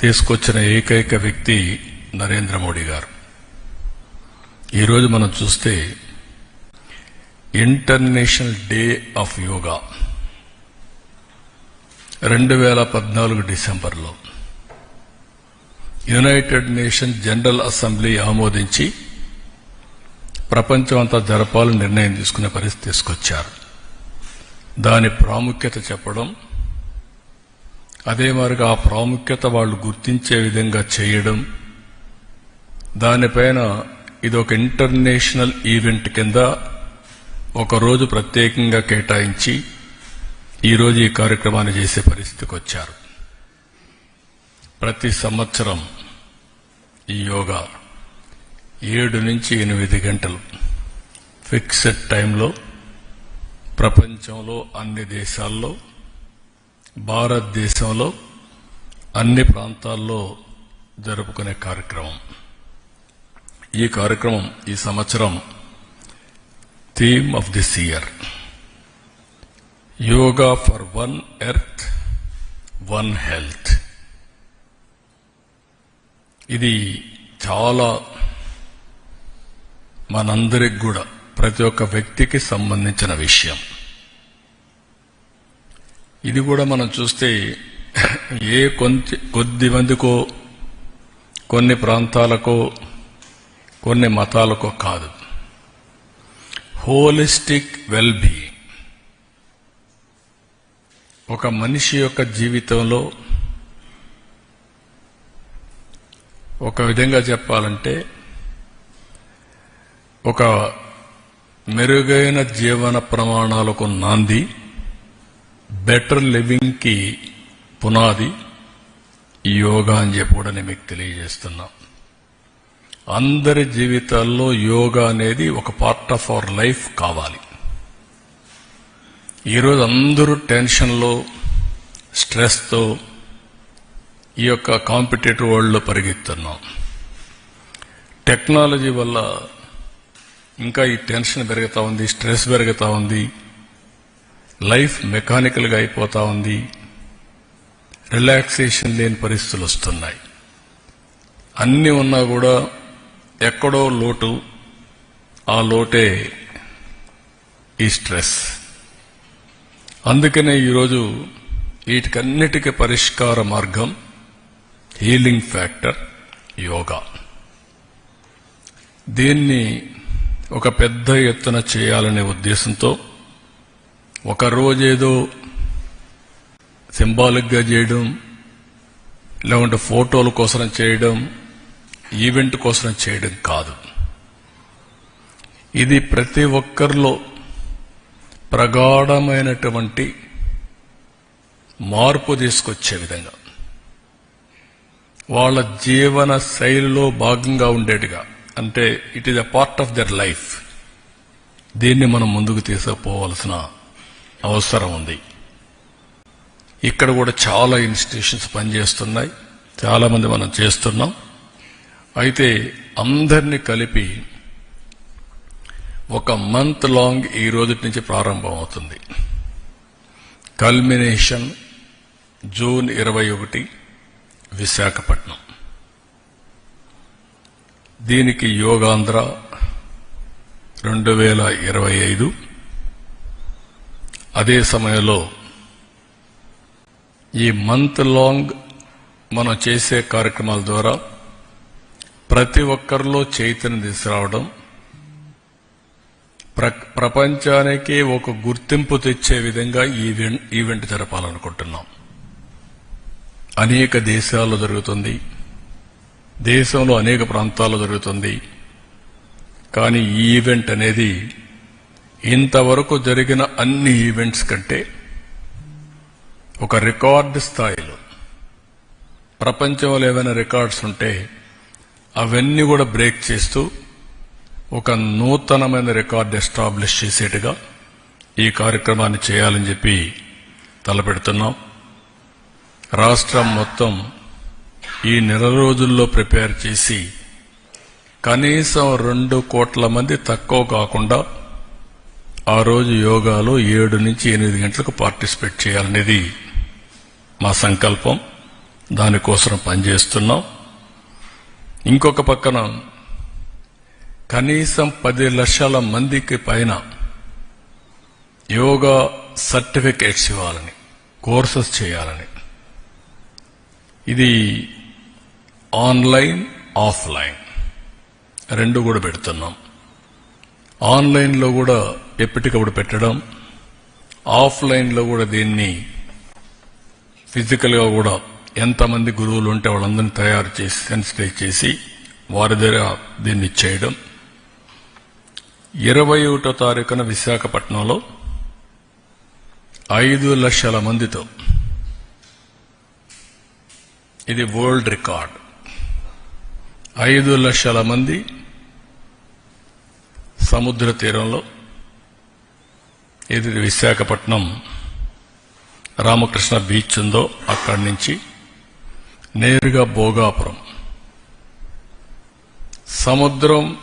తీసుకొచ్చిన ఏకైక వ్యక్తి నరేంద్ర మోడీ గారు. ఈరోజు మనం చూస్తే ఇంటర్నేషనల్ డే ఆఫ్ యోగా రెండు వేల పద్నాలుగు డిసెంబర్లో యునైటెడ్ నేషన్ జనరల్ అసెంబ్లీ ఆమోదించి ప్రపంచం అంతా జరపాలని నిర్ణయం తీసుకునే పరిస్థితి తీసుకొచ్చారు. దాని ప్రాముఖ్యత చెప్పడం అదే మరిగా ఆ ప్రాముఖ్యత వాళ్ళు గుర్తించే విధంగా చేయడం దానిపైన ఇది ఒక ఇంటర్నేషనల్ ఈవెంట్ కింద ఒకరోజు ప్రత్యేకంగా కేటాయించి ఈరోజు ఈ కార్యక్రమాన్ని చేసే పరిస్థితికి వచ్చారు. ప్రతి సంవత్సరం ఈ యోగా ఏడు నుంచి ఎనిమిది గంటలు ఫిక్స్డ్ టైంలో ప్రపంచంలో అన్ని దేశాల్లో భారతదేశంలో అన్ని ప్రాంతాల్లో జరుపుకునే కార్యక్రమం. ఈ కార్యక్రమం ఈ సంవత్సరం theme of this year. Yoga for one earth one health. ఇది చాలా మనందరికి కూడా ప్రతి ఒక్క వ్యక్తికి సంబంధించిన విషయం. ఇది కూడా మనం చూస్తే ఏ కొంత కొద్ది మందికో కొన్ని ప్రాంతాలకో కొన్ని మతాలకో కాదు. హోలిస్టిక్ వెల్ ఒక మనిషి యొక్క జీవితంలో ఒక విధంగా చెప్పాలంటే ఒక మెరుగైన జీవన ప్రమాణాలకు నాంది బెటర్ లివింగ్కి పునాది యోగా అని చెప్పి కూడా నేను మీకు తెలియజేస్తున్నా. అందరి జీవితాల్లో యోగా అనేది ఒక పార్ట్ ఆఫ్ అవర్ లైఫ్ కావాలి. ఈరోజు అందరూ టెన్షన్లో స్ట్రెస్తో ఈ యొక్క కాంపిటేటివ్ వరల్డ్లో పరిగెత్తున్నాం. టెక్నాలజీ వల్ల ఇంకా ఈ టెన్షన్ పెరుగుతూ ఉంది స్ట్రెస్ పెరుగుతూ ఉంది. లైఫ్ మెకానికల్గా అయిపోతా ఉంది. రిలాక్సేషన్ లేని పరిస్థితులు వస్తున్నాయి. అన్నీ ఉన్నా కూడా ఎక్కడో లోటు ఆ లోటే ఈ స్ట్రెస్. అందుకనే ఈరోజు వీటికన్నిటికీ పరిష్కార మార్గం హీలింగ్ ఫ్యాక్టర్ యోగా. దీన్ని ఒక పెద్ద ఎత్తున చేయాలనే ఉద్దేశంతో ఒక రోజేదో సింబాలిక్గా చేయడం లేకుంటే ఫోటోల కోసం చేయడం ఈవెంట్ కోసం చేయడం కాదు. ఇది ప్రతి ఒక్కరిలో ప్రగాఢమైనటువంటి మార్పు తీసుకొచ్చే విధంగా. వాళ్ళ జీవన శైలిలో భాగంగా ఉండేట్టుగా. అంటే it is a part of their life దీన్ని మనం ముందుకు తీసుకుపోవాల్సిన అవసరం ఉంది. ఇక్కడ కూడా చాలా ఇన్స్టిట్యూషన్స్ పనిచేస్తున్నాయి. చాలామంది మనం చేస్తున్నాం. అయితే అందరినీ కలిపి ఒక మంత్ లాంగ్ ఈ రోజు నుంచి ప్రారంభం అవుతుంది కల్మినేషన్ జూన్ ఇరవై ఒకటి విశాఖపట్నం. దీనికి యోగాంధ్ర రెండు వేల ఇరవై ఐదు అదే సమయంలో ఈ మంత్ లాంగ్ మనం చేసే కార్యక్రమాల ద్వారా ప్రతి ఒక్కరిలో చైతన్యం తీసుకురావడం ప్ర ప్రపంచానికి ఒక గుర్తింపు తెచ్చే విధంగా ఈవెంట్ ఈవెంట్ జరపాలనుకుంటున్నాం. అనేక దేశాల్లో జరుగుతుంది. దేశంలో అనేక ప్రాంతాల్లో జరుగుతుంది. కానీ ఈ ఈవెంట్ అనేది ఇంతవరకు జరిగిన అన్ని ఈవెంట్స్ కంటే ఒక రికార్డు స్థాయిలో ప్రపంచంలో ఏవైనా రికార్డ్స్ ఉంటే అవన్నీ కూడా బ్రేక్ చేస్తూ ఒక నూతనమైన రికార్డు ఎస్టాబ్లిష్ చేసేట్టుగా ఈ కార్యక్రమాన్ని చేయాలని చెప్పి తలపెడుతున్నాం. రాష్ట్రం మొత్తం ఈ నెల రోజుల్లో ప్రిపేర్ చేసి కనీసం రెండు కోట్ల మంది తక్కువ కాకుండా ఆ రోజు యోగాలో ఏడు నుంచి ఎనిమిది గంటలకు పార్టిసిపేట్ చేయాలనేది మా సంకల్పం. దానికోసం పనిచేస్తున్నాం. ఇంకొక పక్కన కనీసం పది లక్షల మందికి పైన యోగా సర్టిఫికేట్స్ ఇవ్వాలని కోర్సెస్ చేయాలని. ఇది ఆన్లైన్ ఆఫ్లైన్. రెండు కూడా పెడుతున్నాం. ఆన్లైన్లో కూడా ఎప్పటికప్పుడు పెట్టడం ఆఫ్లైన్లో కూడా దీన్ని ఫిజికల్గా కూడా ఎంతమంది గురువులు ఉంటే వాళ్ళందరినీ తయారు చేసి సెన్సిటైజ్ చేసి వారి దగ్గర దీన్ని చేయడం. ఇరవై ఒకటో తారీఖున విశాఖపట్నంలో ఐదు లక్షల మందితో ఇది వరల్డ్ రికార్డ్. ఐదు లక్షల మంది సముద్ర తీరంలో ఇది విశాఖపట్నం రామకృష్ణ బీచ్ ఉందో అక్కడి నుంచి నేరుగా భోగాపురం. సముద్రం